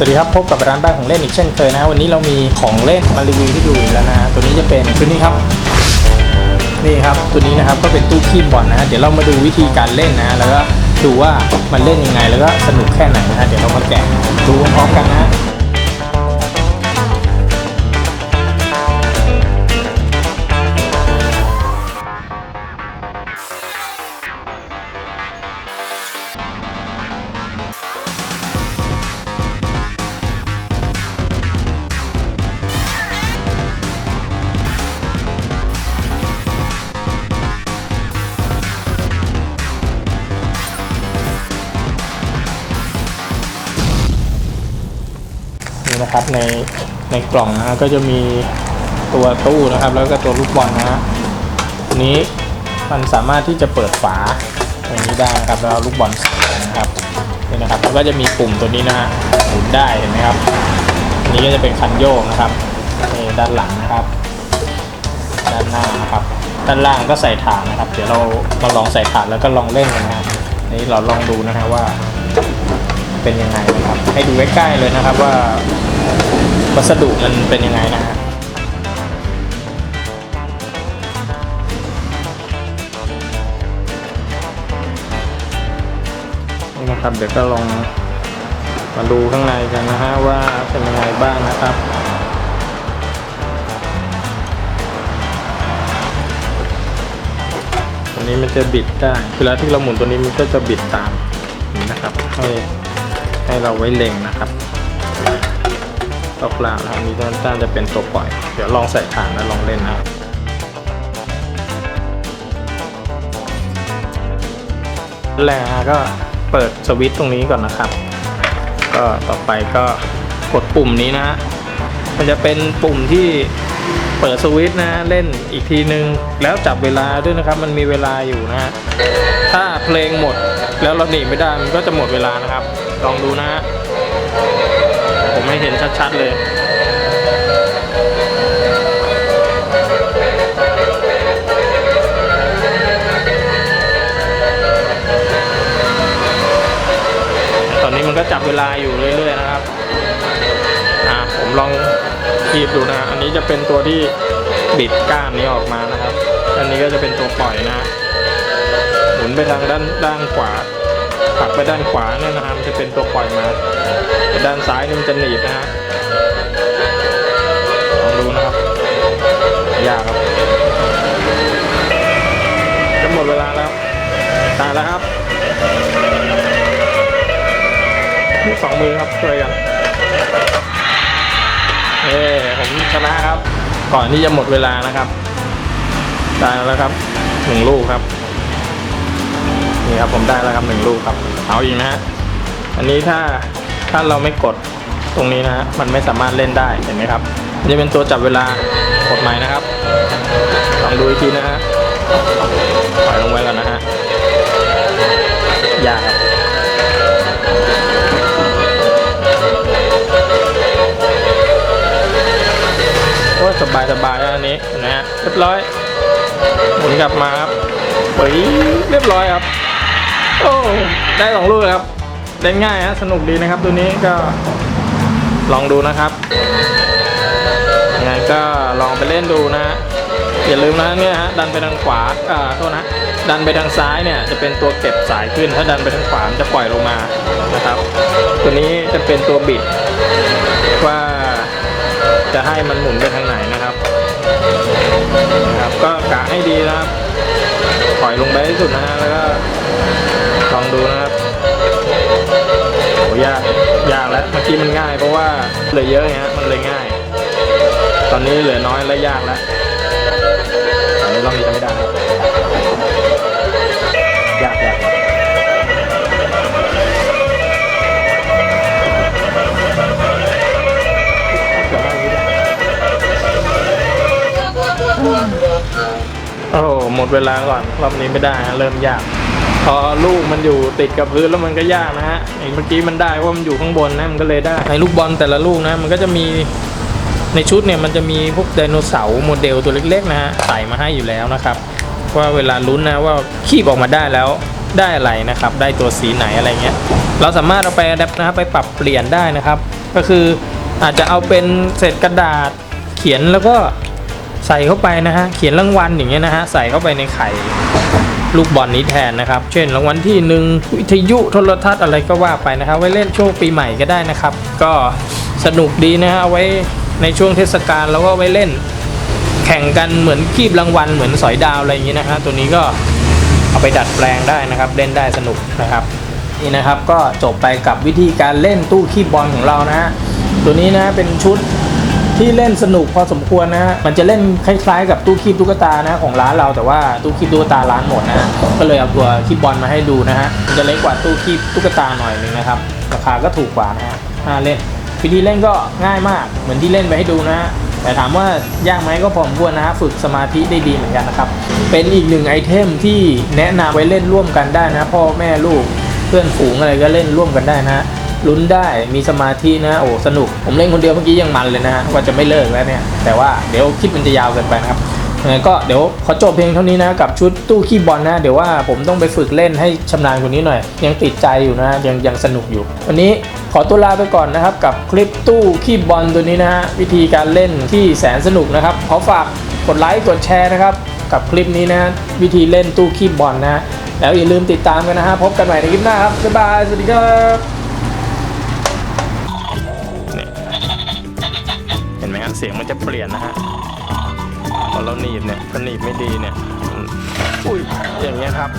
สวัสดีครับพบกับร้านบ้านของเล่นอีกเช่นเคยนะวันนี้เรามีของเล่นมารีวิวที่ดูอีกแล้วนะตัวนี้จะเป็นตัวนี้ครับนี่ครับตัวนี้นะครับก็เป็นตู้คีบบอลนะเดี๋ยวเรามาดูวิธีการเล่นนะ แล้วก็ดูว่ามันเล่นยังไงแล้วก็สนุกแค่ไหนนะเดี๋ยวเรามาแกะดูพร้อมกันนะ นี่นะครับในในกล่องนะก็จะมีตัวตู้นะครับ แล้วก็ตัวลูกบอลนะฮะนี้มันสามารถที่จะเปิดฝาอย่างนี้ได้นะครับแล้วเอาลูกบอลใส่นะครับนี่นะครับแล้วก็จะมีปุ่มตัวนี้นะฮะหมุนได้เห็นไหมครับอันนี้ก็จะเป็นคันโยกนะครับนี่ด้านหลังนะครับ ด้านหน้านะครับ ด้านล่างก็ใส่ฐานนะครับ เดี๋ยวเรามาลองใส่ฐานแล้วก็ลองเล่นกันนะครับนี่เราลองดูนะฮะว่า เป็นยังไงนะครับ ให้ดูใกล้ๆเลยนะครับว่าวัสดุมันเป็นยังไงนะฮะนี่นะครับเดี๋ยวก็ลองมาดูข้างในกันนะฮะว่าเป็นยังไงบ้างนะครับตัวนี้มันจะบิดได้เวลาที่เราหมุนตัวนี้มันก็จะบิดตามนี่นะครับให้ ให้เราไว้เล็งนะครับตกลางนะครับนี้ด้านจะเป็นตัวปล่อย เดี๋ยวลองใส่ฐานแล้วลองเล่นนะครับแรกนะก็เปิดสวิตช์ตรงนี้ก่อนนะครับ ก็ต่อไปก็กดปุ่มนี้นะ มันจะเป็นปุ่มที่เปิดสวิตช์นะเล่นอีกทีนึง แล้วจับเวลาด้วยนะครับ มันมีเวลาอยู่นะ ถ้าเพลงหมดแล้วเราหนีไม่ได้มันก็จะหมดเวลานะครับ ลองดูนะฮะ ผมให้เห็นชัดๆเลยตอนนี้มันก็จับเวลาอยู่เรื่อยๆนะครับ อ่าผมลองคีบดูนะ อันนี้จะเป็นตัวที่บิดก้านนี้ออกมานะครับ อันนี้ก็จะเป็นตัวปล่อยนะ หมุนไปทางด้านด้านขวา ผลักไปด้านขวาเนี่ยนะครับมันจะเป็นตัวปล่อยมาด้านซ้ายนี่มันจะหนีบนะฮะลองดูนะครับ ยากครับจะหมดเวลาแล้วตายแล้วครับสองมือครับช่วยกันเอ้ผมชนะครับ ก่อนที่จะหมดเวลานะครับได้แล้วครับหนึ่งลูกครับ นี่ครับผมได้แล้วครับหนึ่งลูกครับ เอาอีกนะฮะอันนี้ถ้าถ้าเราไม่กดตรงนี้นะฮะมันไม่สามารถเล่นได้เห็นไหมครับนจะเป็นตัวจับเวลากดใหม่นะครับลองดูอีกทีนะฮะปล่อยลงไว้ก่อนนะฮะยากครับโอ้สบายสบายแล้วอันนี้นะฮะเรียบร้อยหมุนกลับมาครับเฮ้ยเรียบร้อยครับ โอ้ได้สองลูกครับเล่นง่ายฮะสนุกดีนะครับ ตัวนี้ก็ลองดูนะครับยังไงก็ลองไปเล่นดูนะฮะอย่าลืมนะเนี่ยฮะดันไปทางขวาอ่าโทษนะดันไปทางซ้ายเนี่ยจะเป็นตัวเก็บสายขึ้น ถ้าดันไปทางขวามจะปล่อยลงมานะครับ ตัวนี้จะเป็นตัวบิด ว่าจะให้มันหมุนไปทางไหนนะครับนะครับ ก็กะให้ดีนะครับปล่อยลงไปให้สุดนะฮะแล้วก็ ลองดูนะครับโหยากยากแล้วเมื่อกี้มันง่าย เพราะว่าเหลือเยอะไงฮะมันเลยง่าย ตอนนี้เหลือน้อยและยากแล้วอันนี้รอบนี้จะไม่ได้ยากยากโอ้หมดเวลาก่อนรอบนี้ไม่ได้เริ่มยาก พอลูกมันอยู่ติดกับพื้นแล้วมันก็ยากนะฮะเมื่อกี้มันได้เพรามันอยู่ข้างบนนะมันก็เลยได้ในลูกบอลแต่ละลูกนะ มันก็จะมีในชุดเนี่ยมันจะมีพวกไดโนเสาร์โมเดลตัวเล็กๆนะฮะใส่มาให้อยู่แล้วนะครับ ว่าเวลาลุ้นนะว่าคีบออกมาได้แล้วได้อะไรนะครับ ได้ตัวสีไหนอะไรเงี้ยเราสามารถเอาไปอัดแอปนะครับไปปรับเปลี่ยนได้นะครับ ก็คืออาจจะเอาเป็นเศษกระดาษเขียนแล้วก็ใส่เข้าไปนะฮะเขียนรางวัลอย่างเงี้ยนะฮะใส่เข้าไปในไข่ ลูกบอลนี้แทนนะครับ เช่น รางวัลที่หนึ่งวิทยุโทรทัศน์อะไรก็ว่าไปนะครับ ไว้เล่นช่วงปีใหม่ก็ได้นะครับ ก็สนุกดีนะฮะไว้ในช่วงเทศกาลแล้วก็ไว้เล่น แข่งกันเหมือนคีบรางวัลเหมือนสอยดาวอะไรอย่างนี้นะฮะตัวนี้ก็เอาไปดัดแปลงได้นะครับ เล่นได้สนุกนะครับนี่นะครับก็จบไปกับวิธีการเล่นตู้คีบบอลของเรานะฮะตัวนี้นะเป็นชุด ที่เล่นสนุกพอสมควรนะฮะ มันจะเล่นคล้ายๆ กับตู้คีบตุ๊กตานะของร้านเราแต่ว่าตู้คีบตุ๊กตาร้านหมดนะฮะก็เลยเอาตัวคีบบอลมาให้ดูนะฮะมันจะเล็กกว่าตู้คีบตุ๊กตาหน่อยหนึงนะครับราคาก็ถูกกว่านะฮะน่าเล่นวิธีเล่นก็ง่ายมากเหมือนที่เล่นไปให้ดูนะฮะแต่ถามว่ายากไหมก็พอสมควรนะฮะฝึกสมาธิได้ดีเหมือนกันนะครับ เป็นอีกหนึ่งไอเทมที่แนะนำไว้เล่นร่วมกันได้นะพ่อแม่ลูกเพื่อนฝูงอะไรก็เล่นร่วมกันได้นะฮะ ลุ้นได้มีสมาธินะโอ้สนุก ผมเล่นคนเดียวเมื่อกี้ยังมันเลยนะฮะว่าจะไม่เลิกแล้วเนี่ย แต่ว่าเดี๋ยวคลิปมันจะยาวเกินไปนะครับยังไงก็เดี๋ยวขอจบเพียงเท่านี้นะกับชุดตู้คีบบอลนะ เดี๋ยวว่าผมต้องไปฝึกเล่นให้ชำนาญกว่านี้หน่อย ยังติดใจอยู่นะยังยังสนุกอยู่ วันนี้ขอตัวลาไปก่อนนะครับ กับคลิปตู้คีบบอลตัวนี้นะฮะวิธีการเล่นที่แสนสนุกนะครับขอฝากกดไลค์กดแชร์นะครับกับคลิปนี้นะวิธีเล่นตู้คีบบอลนะแล้วอย่าลืมติดตามกันนะฮะพบกันใหม่ในคลิปหน้าครับบ๊ายบายสวัสดีครับ เสียงมันจะเปลี่ยนนะฮะพอเราหนีบเนี่ยพาหนีบไม่ดีเนี่ยอุ้ยอย่างเงี้ยครับ